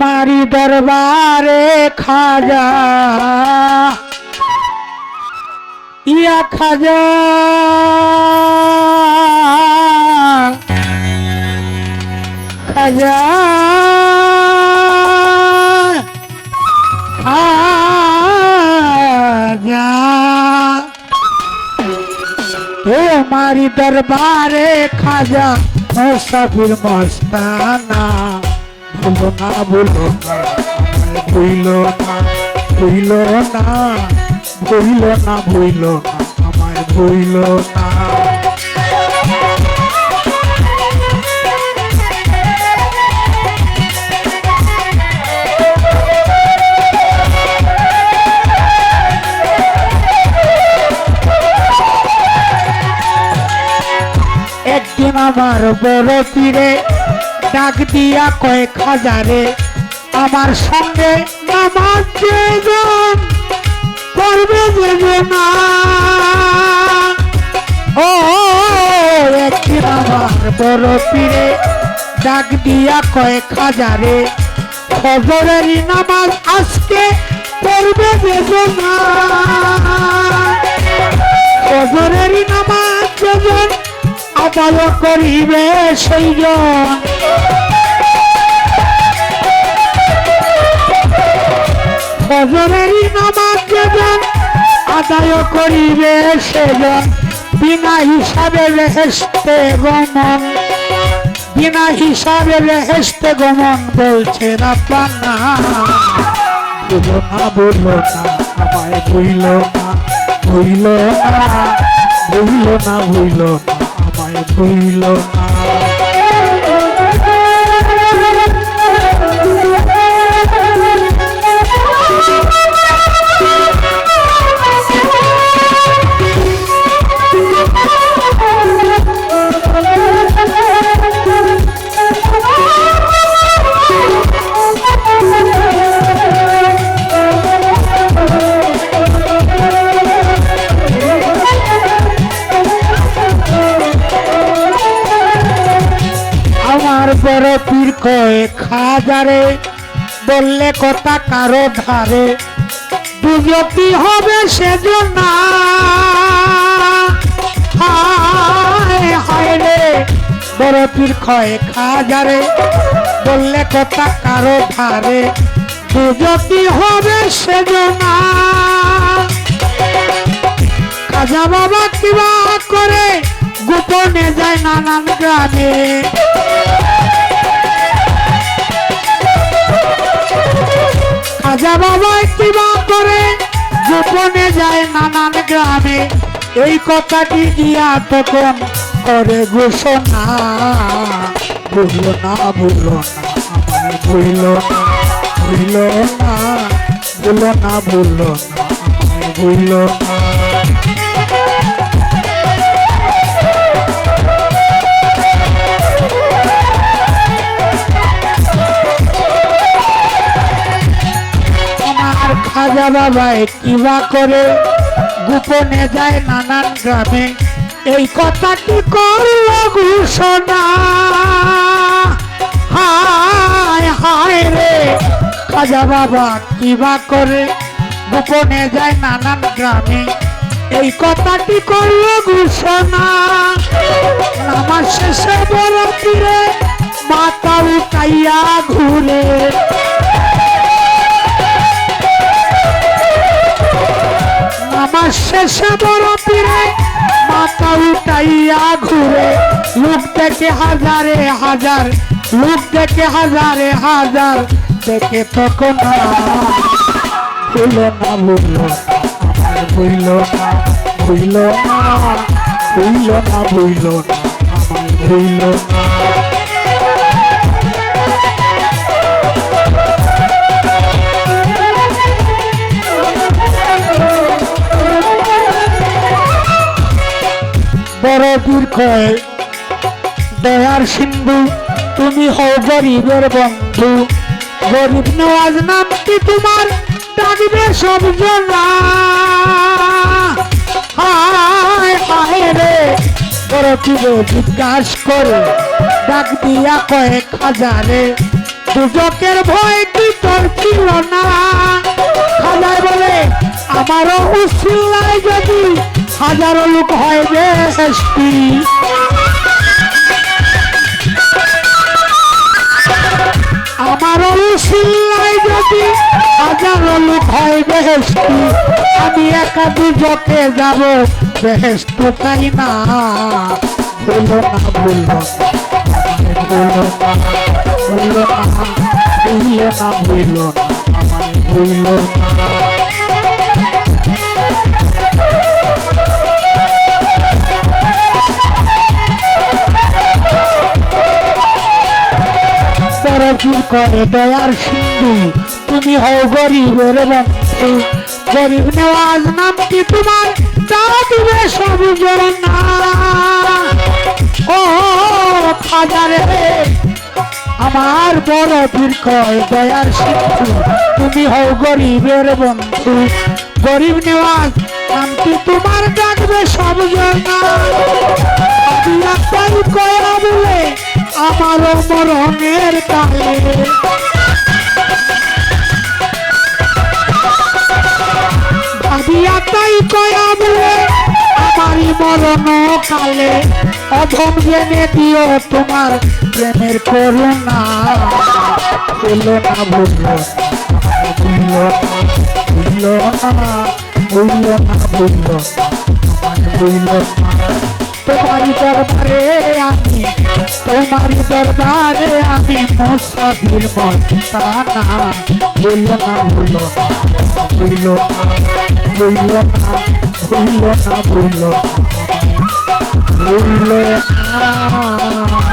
মারি দরবারে খাজা ইয়া খাজা খাজা খাজা ও মারি দরবারে খাজা মুসাফির মস্তানা ভুলো না ভুলো না না না না না। একদিন আমার বড় পীরে ডাক দিয়া কয়েক হাজারে। আমার সঙ্গে করবে একদিন আমার বড় পীরে ডাক দিয়া কয়েক হাজারে। খবরেরই নামাজ আজকে পড়বে যেজনা ফজরেরই নামাজ আদায় করিবে সেইজন ফজরেরই নামাজ আদায় করিবে সেজন বিনা হিসাবে রেহেস্তে গমন, বিনা হিসাবে রেহেস্তে গমন বলছে না বলো না বলো না, আমায় না, ভুইল না ভুইল না ভুইল না। আমায় বড় পীর কয়ে খাজারে, বললে কথা কারও ধারে। দুজতি হবে সেজন্য। হায় হায় রে বড় পীর কয়ে খাজারে, বললে কথা কারও ধারে। দুজতি হবে সেজন্য। খাজা বাবা কিবা করে, গোপনে যায় নানান গ্রামে। খাজা বাবা কিবা করে, গোপনে যায় নানান গ্রামে। এই কথাটি দিয়া তখন করে ঘোষণা। ভুলো না ভুলো না ভুলো না না, ভুলো না না। খাজা বাবাই কিবা করে? গোপনে যায় নানান গ্রামে। এই কথাটি করল ঘোষণা। হায় হায় রে। খাজা বাবা কিবা করে? গোপনে যায় নানান গ্রামে। এই কথাটি করল ঘোষণা। নামাজ শেষে বড় মাথা উঠাইয়া ঘুরে শেষে বড় পীরে, মাথা উঠাইয়া ঘুরে। লোক দেখে হাজারে হাজার, লোক দেখে হাজারে হাজার, দেখে তখন ভুল না, ভুল ভুইল না ভুইল না ভুইল না ভুইল না। বড় দীর্ঘ দয়ার সিন্ধু, তুমি হও গরিবের বন্ধু। গরিব নওয়াজ নামটি তোমার ডাকবে সব রে বড় করে, ডাক দিয়া কয়েক হাজারে। সুযোগের ভয় কি তোর ছিল না। খাজায় বলে, আমারও উসিল্লায় যদি হাজারো লোক হয় বেশি আমার উচিল্লায় যদি হাজারো লোক হয় বেশি আমি একা দুজকে যাব বেহেস্ত তাই না? বলো না বলল বলল না বলল না বলল না বলল না। না তরফির করে দয়ার সিন্ধু? তুমি হও গরিবের বন্ধু। গরিব নেওয়াজ নামটি তোমার তা দিবে সব ও আমার বড় বীর কয় দয়ার সিন্ধু। তুমি হও গরিবের বন্ধু। গরিব নেওয়াজ নামটি তোমার ডাকবে সব জনা ভাবিয়া তাই বলে আমারই মরণ জেনে দিও তোমার প্রেমের করুণা না বলল বলল বলল না বলল না বলল না তোমারি আমি তোমারি দরবারে আমি মুসাফির মস্তানা বলল না বলল বলল বলল না বলল না বলল বলল না